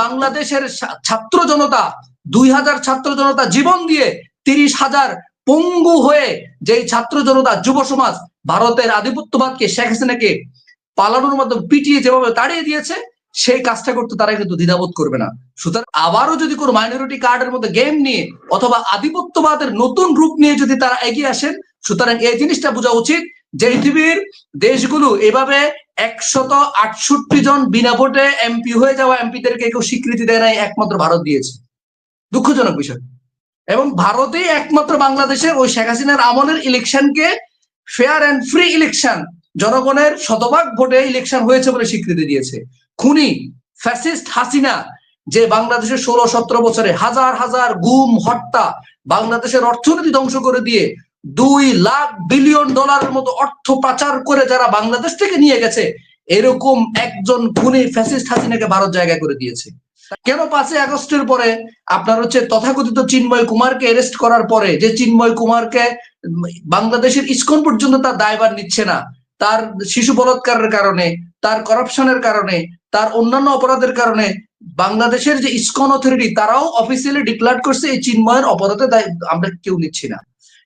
বাংলাদেশের ছাত্র জনতা, দুই হাজার ছাত্র জনতা জীবন দিয়ে তিরিশ হাজার পঙ্গু হয়ে যেই ছাত্র জনতা যুব সমাজ ভারতের আধিপত্যবাদকে শেখ হাসিনাকে পালানোর মাধ্যমে পিটিয়ে যেভাবে তাড়িয়ে দিয়েছে, সেই কাজটা করতে তারা কিন্তু দ্বিধাবোধ করবে না। সুতরাং আবারও যদি কোনো মাইনরিটি কার্ডের মধ্যে গেম নিয়ে অথবা আধিপত্যবাদের নতুন রূপ নিয়ে যদি তারা এগিয়ে আসেন, সুতরাং এই জিনিসটা বোঝা উচিত যে পৃথিবীর দেশগুলো এভাবে একশত আটষট্টি জন বিনা ভোটে এমপি হয়ে যাওয়া এমপিদেরকে কেউ স্বীকৃতি দেয় নাই, একমাত্র ভারত দিয়েছে। দুঃখজনক বিষয়। এবং ভারতেই একমাত্র বাংলাদেশে ওই শেখ হাসিনার আমলের ইলেকশনকে ফেয়ার অ্যান্ড ফ্রি ইলেকশন জনগণের শতভাগ ভোটে ইলেকশন হয়েছে বলে স্বীকৃতি দিয়েছে। খুনি ফ্যাসিস্ট হাসিনা, যে বাংলাদেশের ষোলো সতেরো বছরে হাজার হাজার গুম, হত্যা, বাংলাদেশের অর্থনীতি ধ্বংস করে দিয়ে দুই লাখ বিলিয়ন ডলারের মতো অর্থ পাচার করে যারা বাংলাদেশ থেকে নিয়ে গেছে, এরকম একজন খুনি ফ্যাসিস্ট হাসিনাকে ভারত জায়গা করে দিয়েছে। কেন পাঁচই আগস্টের পরে আপনার হচ্ছে তথাকথিত চিন্ময় কুমারকে অ্যারেস্ট করার পরে যে চিন্ময় কুমারকে বাংলাদেশের ইস্কন পর্যন্ত তার দায়ভার নিচ্ছে না, তার শিশু বলাৎকারের কারণে, তার করাপশনের কারণে, তার অন্যান্য অপরাধের কারণে বাংলাদেশের যে ইস্কন অথরিটি তারাও অফিসিয়ালি ডিক্লার করছে এই চিন্ময়ের অপরাধে আমরা কেউ নিচ্ছি না।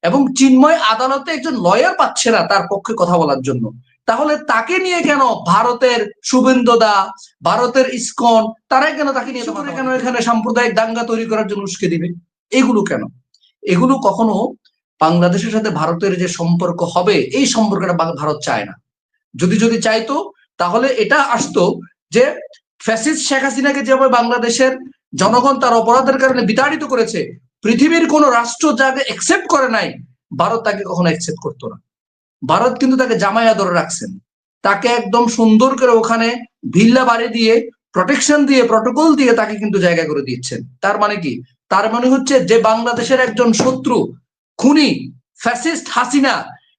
এবং চিন্ময় আদালতে একজন লয়ার পাচ্ছে না তার পক্ষে কথা বলার জন্য। তাহলে তাকে নিয়ে কেন ভারতের শুভেন্দু দা ভারতের ইসকন তারাই কেন তাকে নিয়ে কেন এখানে সাম্প্রদায়িক দাঙ্গা তৈরি করার জন্য উস্কে দিবে। এগুলো কেন? এগুলো কখনো বাংলাদেশের সাথে ভারতের যে সম্পর্ক হবে এই সম্পর্কটা ভারত চায় না। যদি যদি চাইতো তাহলে এটা আসতো যে ফ্যাসিস্ট শেখ হাসিনাকে যেভাবে বাংলাদেশের জনগণ তার অপরাধের কারণে বিতাড়িত করেছে পৃথিবীর কোন রাষ্ট্র যাকে একসেপ্ট করে নাই, ভারত তাকে কখনো একসেপ্ট করতো না। ভারত কিন্তু তাকে জামাই আদরে রাখছেন। তাকে একদম সুন্দর করে ওখানে ভিল্লা বাড়ি দিয়ে প্রোটেকশন দিয়ে প্রটোকল দিয়ে তাকে কিন্তু জায়গা করে দিচ্ছেন। তার মানে কি? তার মানে হচ্ছে যে বাংলাদেশের একজন শত্রু, খুনি ফ্যাসিস্ট হাসিনা,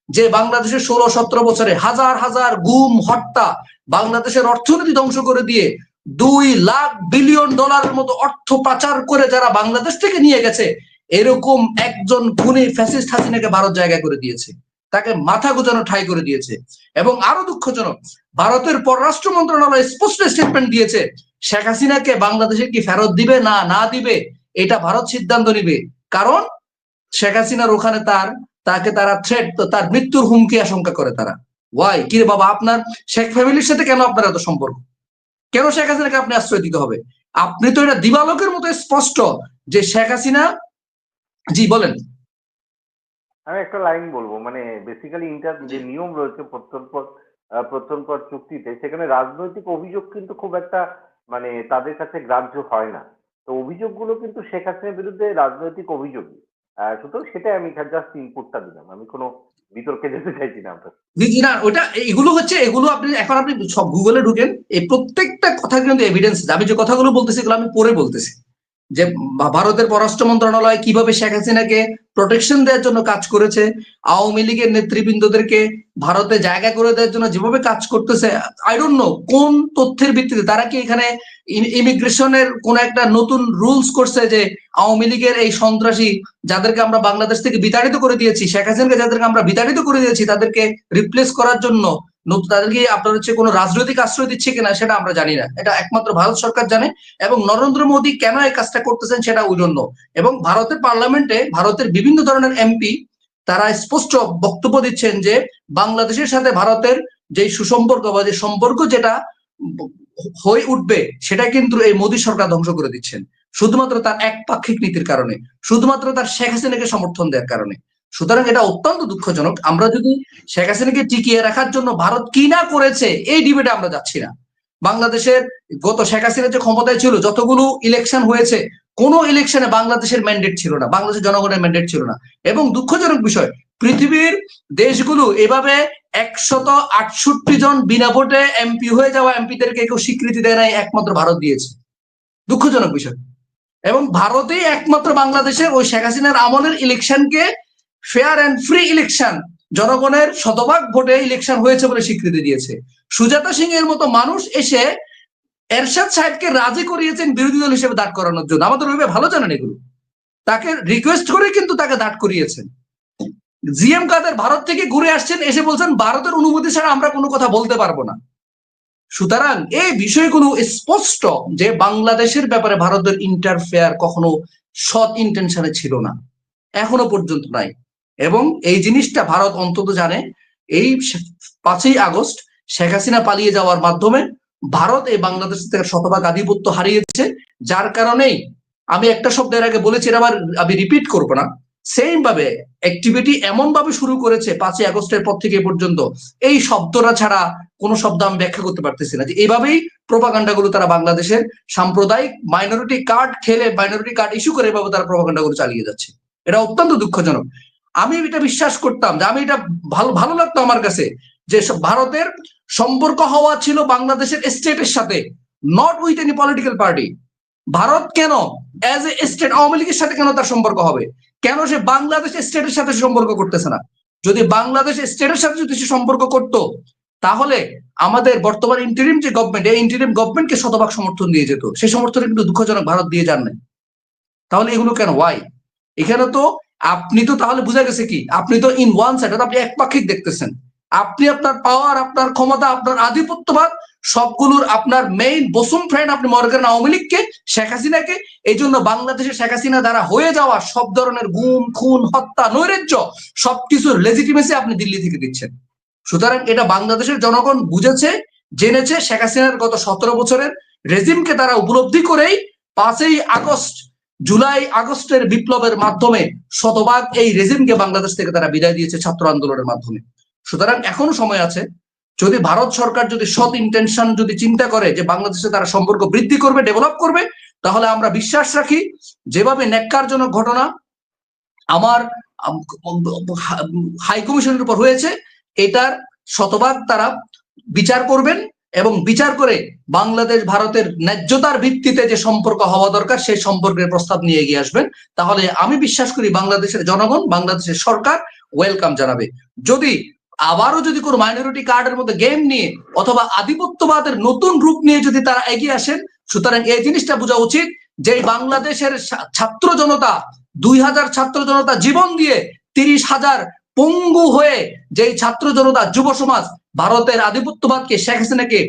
যে বাংলাদেশের ষোলো সতেরো বছরে হাজার হাজার গুম, হত্যা বাংলাদেশের অর্থনীতি ধ্বংস করে দিয়ে দুই লাখ বিলিয়ন ডলারের মতো অর্থ পাচার করে যারা বাংলাদেশ থেকে নিয়ে গেছে, এরকম একজন খুনি ফ্যাসিস্ট হাসিনাকে ভারত জায়গা করে দিয়েছে। তাকে মাথা গুজানো ঠাই করে দিয়েছে। এবং আরও দুঃখজনক, ভারতের পররাষ্ট্র মন্ত্রণালয় স্পষ্ট স্টেটমেন্ট দিয়েছে, শেখ হাসিনাকে বাংলাদেশে কি ফেরত দিবে? না না দিবে। এটা ভারত সিদ্ধান্ত নিবে। কারণ শেখ হাসিনার ওখানে তার, তাকে তারা থ্রেট তার মৃত্যুর হুমকি আশঙ্কা করে তারা। ওয়াই কি বাবা, আপনার শেখ ফ্যামিলির সাথে কেন আপনার এত সম্পর্ক? কেন শেখ হাসিনাকে আপনি আশ্রয় দিতে হবে? আপনি তো এটা দিবালোকের মতো স্পষ্ট যে শেখ হাসিনা জি বলেন। আমি একটা লাইন বলব মানে বেসিক্যালি ইন্টার যে নিয়ম রয়েছে প্রত্যনপর আহ, প্রত্যনপর চুক্তিতে সেখানে রাজনৈতিক অভিযোগ কিন্তু খুব একটা মানে তাদের কাছে গ্রাহ্য হয় না। তো অভিযোগগুলো কিন্তু শেখ হাসিনার বিরুদ্ধে রাজনৈতিক অভিযোগই। সুতরাং সেটাই আমি জাস্ট ইনপুটটা দিলাম। আমি কোনো বিতর্কে যেতে চাইছি না আপনার। জি ওটা এগুলো হচ্ছে, এগুলো আপনি, এখন আপনি সব গুগলে ঢুকেন, এই প্রত্যেকটা কথা কিন্তু এভিডেন্স আমি যে কথাগুলো বলতেছি এগুলো আমি পরে বলতেছি। যে ভারতের পররাষ্ট্র মন্ত্রণালয় কীভাবে শেখ হাসিনাকে প্রোটেকশন দেওয়ার জন্য কাজ করেছে, আওয়ামী লীগের নেতৃবৃন্দদেরকে ভারতে জায়গা করে দেওয়ার জন্য যেভাবে কাজ করতেছে আই ডোন্ট নো কোন তথ্যের ভিত্তিতে তারা কি এখানে ইমিগ্রেশনের কোন একটা নতুন রুলস করছে যে আওয়ামী লীগের এই সন্ত্রাসী যাদেরকে আমরা বাংলাদেশ থেকে বিতাড়িত করে দিয়েছি, শেখ হাসিনাকে যাদেরকে আমরা বিতাড়িত করে দিয়েছি, তাদেরকে রিপ্লেস করার জন্য নতুন তাদেরকে আপনার হচ্ছে কোনো রাজনৈতিক আশ্রয় দিচ্ছে কিনা সেটা আমরা জানি না। এটা একমাত্র ভারত সরকার জানে এবং নরেন্দ্র মোদী কেন এই কাজটা করতেছেন সেটা ওই জন্য এবং ভারতের পার্লামেন্টে ভারতের বিভিন্ন ধরনের এমপি তারা স্পষ্ট বক্তব্য দিচ্ছেন যে বাংলাদেশের সাথে ভারতের যে সুসম্পর্ক বা যে সম্পর্ক যেটা হয়ে উঠবে, সেটা কিন্তু এই মোদী সরকার ধ্বংস করে দিচ্ছেন। শুধুমাত্র তার একপাক্ষিক নীতির কারণে। শুধুমাত্র তার শেখ হাসিনাকে সমর্থন দেওয়ার কারণে। সুতরাং এটা অত্যন্ত দুঃখজনক। আমরা যদি শেখ হাসিনাকে টিকিয়ে রাখার জন্য ভারত কি না করেছে, এই ডিবেটে আমরা যাচ্ছি না। বাংলাদেশের গত শেখ হাসিনা যে ক্ষমতায় ছিল, যতগুলো ইলেকশন হয়েছে, কোন ইলেকশনে বাংলাদেশের ম্যান্ডেট ছিল না, বাংলাদেশের জনগণের ম্যান্ডেট ছিল না। এবং দুঃখজনক বিষয়, পৃথিবীর দেশগুলো এভাবে একশত আটষট্টি জন বিনা ভোটে এমপি হয়ে যাওয়া এমপিদেরকে কেউ স্বীকৃতি দেয় নাই, একমাত্র ভারত দিয়েছে। দুঃখজনক বিষয়। এবং ভারতেই একমাত্র বাংলাদেশে ওই শেখ হাসিনার আমলের ইলেকশনকে ফেয়ার অ্যান্ড ফ্রি ইলেকশন জনগণের শতভাগ ভোটে ইলেকশন হয়েছে বলে স্বীকৃতি দিয়েছে। সুজাতা সিং এর মতো মানুষ এসে এরশাদ সাহেবকে রাজি করিয়েছেন বিরোধী দল হিসেবে দাঁড় করানোর জন্য। আমাদের ওইভাবে ভালো জানেন এগুলো। তাকে রিকোয়েস্ট করে কিন্তু তাকে দাঁড় করিয়েছেন। জিএম কাদের ভারত থেকে ঘুরে আসছেন, এসে বলছেন, ভারতের অনুমতি ছাড়া আমরা কোনো কথা বলতে পারব না। সুতরাং এই বিষয়গুলো স্পষ্ট যে বাংলাদেশের ব্যাপারে ভারতের ইন্টারফেয়ার কখনো সৎ ইন্টেনশনে ছিল না। এখনও পর্যন্ত নাই। এবং এই জিনিসটা ভারত অন্তত জানে, এই পাঁচই আগস্ট শেখ হাসিনা পালিয়ে যাওয়ার মাধ্যমে ভারত এই বাংলাদেশ থেকে শতভাগ আধিপত্য হারিয়েছে, যার কারণেই আমি একটা শব্দের আগে বলেছি আবার আমি রিপিট করব না। সেম ভাবে অ্যাক্টিভিটি এমন ভাবে শুরু করেছে পাঁচই আগস্টের পর থেকে পর্যন্ত, এই শব্দটা ছাড়া কোনো শব্দ আমি ব্যাখ্যা করতে পারতেছি না যে এইভাবেই প্রপাগান্ডা গুলো তারা বাংলাদেশের সাম্প্রদায়িক মাইনরিটি কার্ড খেলে মাইনরিটি কার্ড ইস্যু করে এভাবে তারা প্রপাগান্ডা গুলো চালিয়ে যাচ্ছে। এটা অত্যন্ত দুঃখজনক। আমি এটা বিশ্বাস করতাম যে আমি এটা ভালো ভালো লাগতো আমার কাছে যে ভারতের সম্পর্ক হওয়া ছিল বাংলাদেশের স্টেটের সাথে not with any political party Bharat কেন অ্যাজ এ স্টেট আওয়ামী লীগের সাথে কেন তার সম্পর্ক হবে? কেন সে বাংলাদেশ স্টেটের সাথে সম্পর্ক করতেছে না? যদি বাংলাদেশ স্টেটের সাথে যদি সে সম্পর্ক করত, তাহলে আমাদের বর্তমান ইন্টারিম যে গভর্নমেন্ট এই ইন্টারিম গভর্নমেন্টকে শতভাগ সমর্থন দিয়ে যেত। সেই সমর্থন কিন্তু দুঃখজনক ভারত দিয়ে যান নাই। তাহলে এগুলো কেন? ওয়াই এখানে তো আপনি তো তাহলে বুঝা গেছে কি? আপনি তো ইন ওয়ান সাইড আপনি একপাক্ষিক দেখতেছেন। আপনি আপনার পাওয়ার আপনার ক্ষমতা, আপনার আধিপত্যবাদ, সবগুলোর আপনার মেইন বসুম ফ্রেন্ড আপনি মনে করেন আওয়ামী লীগকে, শেখ হাসিনাকে। এই জন্য বাংলাদেশে শেখ হাসিনা দ্বারা হয়ে যাওয়া সব ধরনের গুম, খুন, হত্যা, নৈরাজ্য, সবকিছুর লেজিটিমেসি আপনি দিল্লি থেকে দিচ্ছেন। সুতরাং এটা বাংলাদেশের জনগণ বুঝেছে, জেনেছে। শেখ হাসিনার গত সতেরো বছরের রেজিমকে তারা উপলব্ধি করেই পাঁচই আগস্ট জুলাই আগস্টের বিপ্লবের মাধ্যমে শতভাগ এই রেজিমকে বাংলাদেশ থেকে তারা বিদায় দিয়েছে ছাত্র আন্দোলনের মাধ্যমে। সুতরাং এখনও সময় আছে, যদি ভারত সরকার যদি সৎ ইন্টেনশন যদি চিন্তা করে যে বাংলাদেশে তারা সম্পর্ক বৃদ্ধি করবে ডেভেলপ করবে, তাহলে আমরা বিশ্বাস রাখি যেভাবে ন্যাক্কারজনক ঘটনা আমার হাই কমিশনের উপর হয়েছে, এটার শতভাগ তারা বিচার করবেন এবং বিচার করে বাংলাদেশ ভারতের ন্যায্যতার ভিত্তিতে যে সম্পর্ক হওয়া দরকার, সেই সম্পর্কের প্রস্তাব নিয়ে এগিয়ে আসবেন। তাহলে আমি বিশ্বাস করি বাংলাদেশের জনগণ, বাংলাদেশের সরকার ওয়েলকাম জানাবে। যদি আবারও যদি কোনো মাইনরিটি কার্ডের মধ্যে গেম নিয়ে অথবা আধিপত্যবাদের নতুন রূপ নিয়ে যদি তারা এগিয়ে আসেন, সুতরাং এই জিনিসটা বোঝা উচিত যে বাংলাদেশের ছাত্র জনতা, দুই হাজার ছাত্র জনতা জীবন দিয়ে তিরিশ হাজার পঙ্গু হয়ে যেই ছাত্র জনতা, যুব সমাজ ভারতের আধিপত্যবাদকে শেখ হাসিনাকে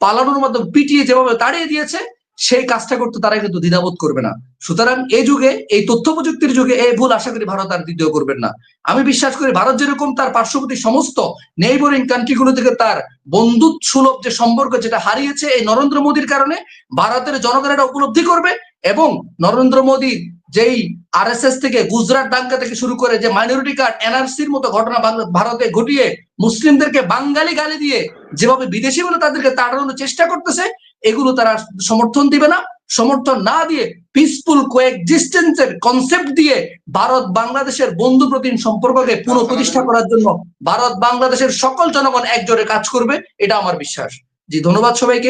পালানোর মাধ্যমে পিটিয়ে যেভাবে তাড়িয়ে দিয়েছে, সেই কাজটা করতে তারা কিন্তু দ্বিধাবোধ করবে না। সুতরাং এই যুগে, এই তথ্য প্রযুক্তির যুগে এই ভুল আশা করি ভারত আর দ্বিতীয় করবেন না। আমি বিশ্বাস করি ভারত যেরকম তার পার্শ্ববর্তী সমস্ত নেইবরিং কান্ট্রিগুলো থেকে তার বন্ধুত্ব সুলভ যে সম্পর্ক যেটা হারিয়েছে এই নরেন্দ্র মোদীর কারণে, ভারতের জনগণ এটা উপলব্ধি করবে এবং নরেন্দ্র মোদী যেই আরএসএস থেকে গুজরাট দাঙ্গা থেকে শুরু করে যে মাইনরিটি কার্ড এনআরসির মতো ঘটনা ভারতে ঘটিয়ে মুসলিমদেরকে বাঙালি গালি দিয়ে যেভাবে বিদেশি বলে তাদেরকে তাড়ানোর চেষ্টা করতেছে, এগুলো তারা সমর্থন দিবে না। সমর্থন না দিয়ে পিসফুল কোএক্সিস্টেন্সের কনসেপ্ট দিয়ে ভারত বাংলাদেশের বন্ধু প্রতিম সম্পর্ককে পুনঃপ্রতিষ্ঠা করার জন্য ভারত বাংলাদেশের সকল জনগণ একজোটে কাজ করবে, এটা আমার বিশ্বাস। জি, ধন্যবাদ সবাইকে।